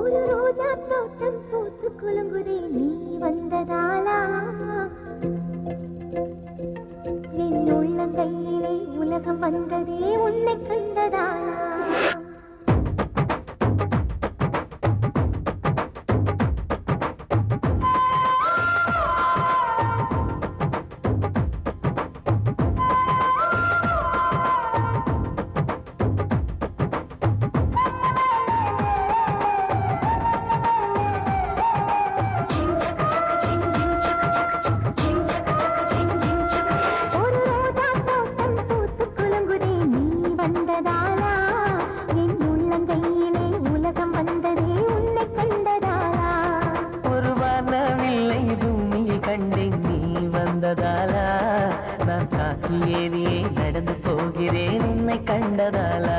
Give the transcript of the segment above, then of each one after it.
ஒரு ரோஜா தோட்டம் பூத்து குலுங்குதே நீ வந்ததாலா என் உள்ளங்கையிலே உலகம் வந்ததே உன்னை கண்டு சொல்கிறேன் உன்னை கண்டதாலா?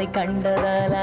உன்னை கண்டதாலா?